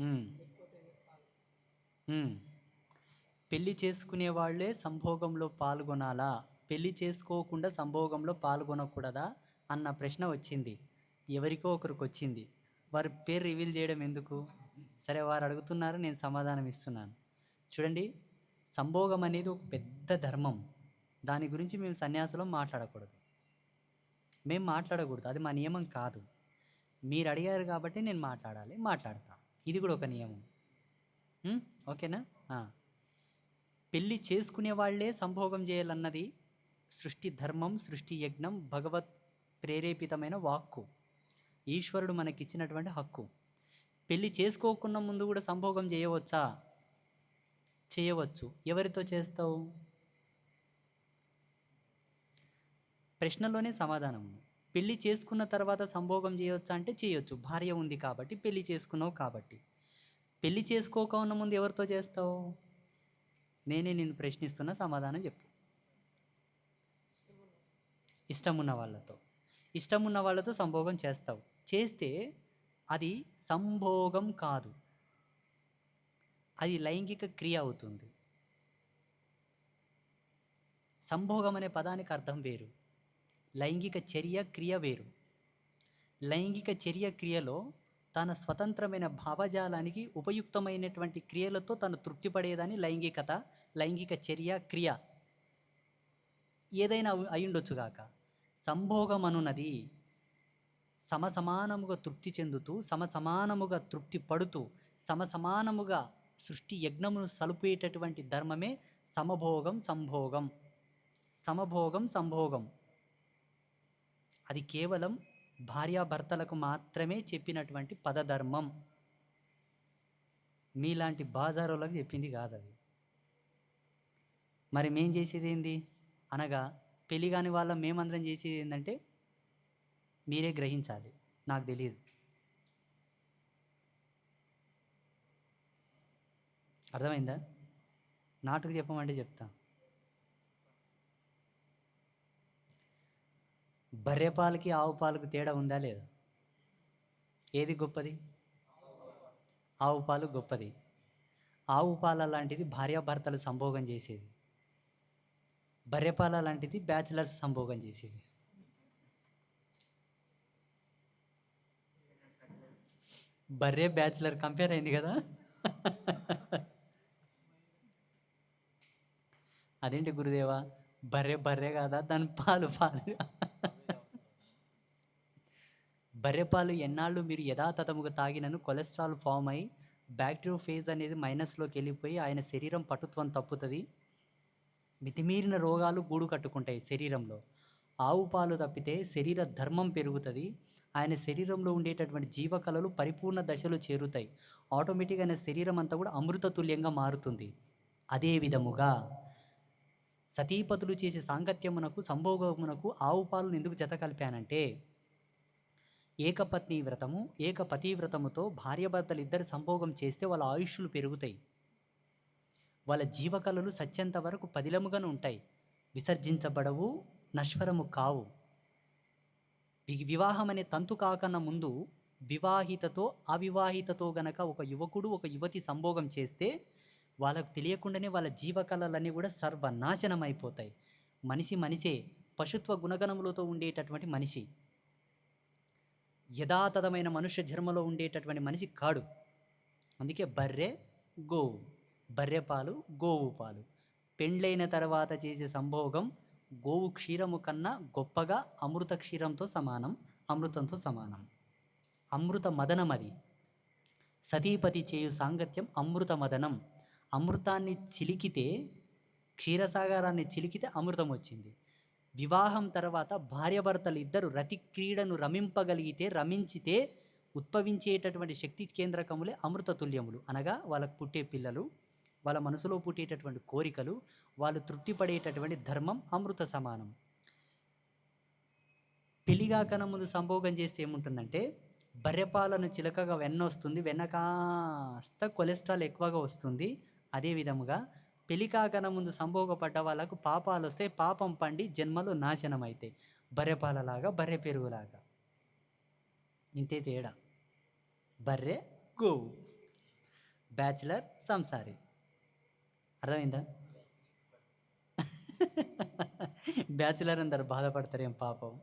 పెళ్ళి పెళ్ళి చేసుకునే వాళ్ళే సంభోగంలో పాల్గొనాలా? పెళ్ళి చేసుకోకుండా సంభోగంలో పాల్గొనకూడదా? అన్న ప్రశ్న వచ్చింది. ఎవరికో ఒకరికి వచ్చింది వారి పేరు రివీల్ చేయడం ఎందుకు? సరే వారు అడుగుతున్నారు నేను సమాధానం ఇస్తున్నాను. చూడండి సంభోగం అనేది ఒక పెద్ద ధర్మం. దాని గురించి మేము సన్యాసంలో మాట్లాడకూడదు. మేము మాట్లాడకూడదు. అది మా నియమం కాదు. మీరు అడిగారు కాబట్టి నేను మాట్లాడాలి మాట్లాడతా. ఇది కూడా ఒక నియమం. ఓకేనా? పెళ్ళి చేసుకునే వాళ్ళే సంభోగం చేయాలన్నది సృష్టి ధర్మం సృష్టి యజ్ఞం భగవత్ ప్రేరేపితమైన వాక్కు. ఈశ్వరుడు మనకిచ్చినటువంటి హక్కు. పెళ్ళి చేసుకోకున్న ముందు కూడా సంభోగం చేయవచ్చా? చేయవచ్చు. ఎవరితో చేస్తావు? ప్రశ్నలోనే సమాధానం ఉంది. పెళ్ళి చేసుకున్న తర్వాత సంభోగం చేయొచ్చా అంటే చేయొచ్చు. భార్య ఉంది కాబట్టి పెళ్ళి చేసుకున్నావు కాబట్టి. పెళ్ళి చేసుకోకుండా ముందు ఎవరితో చేస్తావు? నేనే నేను ప్రశ్నిస్తున్న సమాధానం చెప్పు. ఇష్టం ఉన్న వాళ్ళతో. ఇష్టం ఉన్న వాళ్ళతో సంభోగం చేస్తావు. చేస్తే అది సంభోగం కాదు. అది లైంగిక క్రియ అవుతుంది. సంభోగం అనే పదానికి అర్థం వేరు. లైంగిక చర్య క్రియ వేరు. లైంగిక చర్య క్రియలో తన స్వతంత్రమైన భావజాలానికి ఉపయుక్తమైనటువంటి క్రియలతో తను తృప్తిపడేదాన్ని లైంగికత లైంగిక చర్య క్రియ ఏదైనా అయి- అయ్యుండొచ్చుగాక సంభోగం అనున్నది సమసమానముగా తృప్తి చెందుతూ సమసమానముగా తృప్తి పడుతూ సమసమానముగా సృష్టి యజ్ఞమును సలుపేటటువంటి ధర్మమే సమభోగం సంభోగం. సమభోగం సంభోగం. అది కేవలం భార్యాభర్తలకు మాత్రమే చెప్పినటువంటి పదధర్మం. మీలాంటి బాజారోలకు చెప్పింది కాదు అది మరి మేం చేసేది ఏంది అనగా పెళ్ళి కాని వాళ్ళం మేమందరం చేసేది ఏంటంటే మీరే గ్రహించాలి. నాకు తెలియదు అర్థమైందా? నాటుకు చెప్పమంటే చెప్తా. బర్రె పాలకి ఆవు పాలకు తేడా ఉందా లేదా? ఏది గొప్పది? ఆవు పాలు గొప్పది. ఆవు పాల లాంటిది భార్యాభర్తలు సంభోగం చేసేది. బర్రె పాల లాంటిది బ్యాచిలర్స్ సంభోగం చేసేది. బర్రె బ్యాచిలర్ కంపేర్ అయింది కదా? అదేంటి గురుదేవా? బర్రె బర్రె కాదా? దాని పాలు పాలు బర్రెపాలు ఎన్నాళ్ళు మీరు యథాతథముగా తాగినను కొలెస్ట్రాల్ ఫామ్ అయి బ్యాక్టీరియోఫేజ్ అనేది మైనస్లోకి వెళ్ళిపోయి ఆయన శరీరం పటుత్వం తప్పుతుంది. మితిమీరిన రోగాలు గూడు కట్టుకుంటాయి శరీరంలో. ఆవు పాలు తప్పితే శరీర ధర్మం పెరుగుతుంది. ఆయన శరీరంలో ఉండేటటువంటి జీవకళలు పరిపూర్ణ దశలో చేరుతాయి. ఆటోమేటిక్గా ఆయన శరీరం అంతా కూడా అమృతతుల్యంగా మారుతుంది. అదే విధముగా సతీపతులు చేసే సాంగత్యమునకు సంభోగమునకు ఆవు పాలను ఎందుకు జత కలిపానంటే ఏకపత్ని వ్రతము ఏకపతి వ్రతముతో భార్యాభర్తలు ఇద్దరు సంభోగం చేస్తే వాళ్ళ ఆయుష్లు పెరుగుతాయి. వాళ్ళ జీవకళలు సత్యంత వరకు పదిలముగానే ఉంటాయి. విసర్జించబడవు నశ్వరము కావు. వివాహం అనే తంతు కాకన్నా ముందు వివాహితతో అవివాహితతో గనక ఒక యువకుడు ఒక యువతి సంభోగం చేస్తే వాళ్ళకు తెలియకుండానే వాళ్ళ జీవకళలన్నీ కూడా సర్వనాశనం అయిపోతాయి మనిషి మనిషే పశుత్వ గుణగణములతో ఉండేటటువంటి మనిషి. యథాతథమైన మనుష్య జన్మలో ఉండేటటువంటి మనిషి కాడు. అందుకే బర్రె గోవు బర్రె పాలు గోవు పాలు. పెండ్లైన తర్వాత చేసే సంభోగం గోవు క్షీరము కన్నా గొప్పగా అమృత క్షీరంతో సమానం అమృతంతో సమానం. అమృత మదనం అది. సతీపతి చేయు సాంగత్యం అమృత మదనం. అమృతాన్ని చిలికితే క్షీరసాగరాన్ని చిలికితే అమృతం వచ్చింది. వివాహం తర్వాత భార్యాభర్తలు ఇద్దరు రతి క్రీడను రమింపగలిగితే రమించితే ఉద్భవించేటటువంటి శక్తి కేంద్రకములే అమృత తుల్యములు. అనగా వాళ్ళకు పుట్టే పిల్లలు వాళ్ళ మనసులో పుట్టేటటువంటి కోరికలు వాళ్ళు తృప్తిపడేటటువంటి ధర్మం అమృత సమానం. పెళ్ళిగా కనముందు సంభోగం చేస్తే ఏముంటుందంటే బర్రెపాలను చిలకగా వెన్న వస్తుంది వెన్న కాస్త కొలెస్ట్రాల్ ఎక్కువగా వస్తుంది. అదే విధముగా పెళ్ళి కాకన ముందు సంభోగపడ్డ వాళ్ళకు పాపాలు వస్తే పాపం పండి జన్మలు నాశనం అవుతాయి బర్రెపాలలాగా బర్రె పెరుగులాగా. ఇంతే తేడా. బర్రె గోవు. బ్యాచిలర్ సంసారి. అర్థమైందా? బ్యాచిలర్ అందరు బాధపడతారేం పాపం?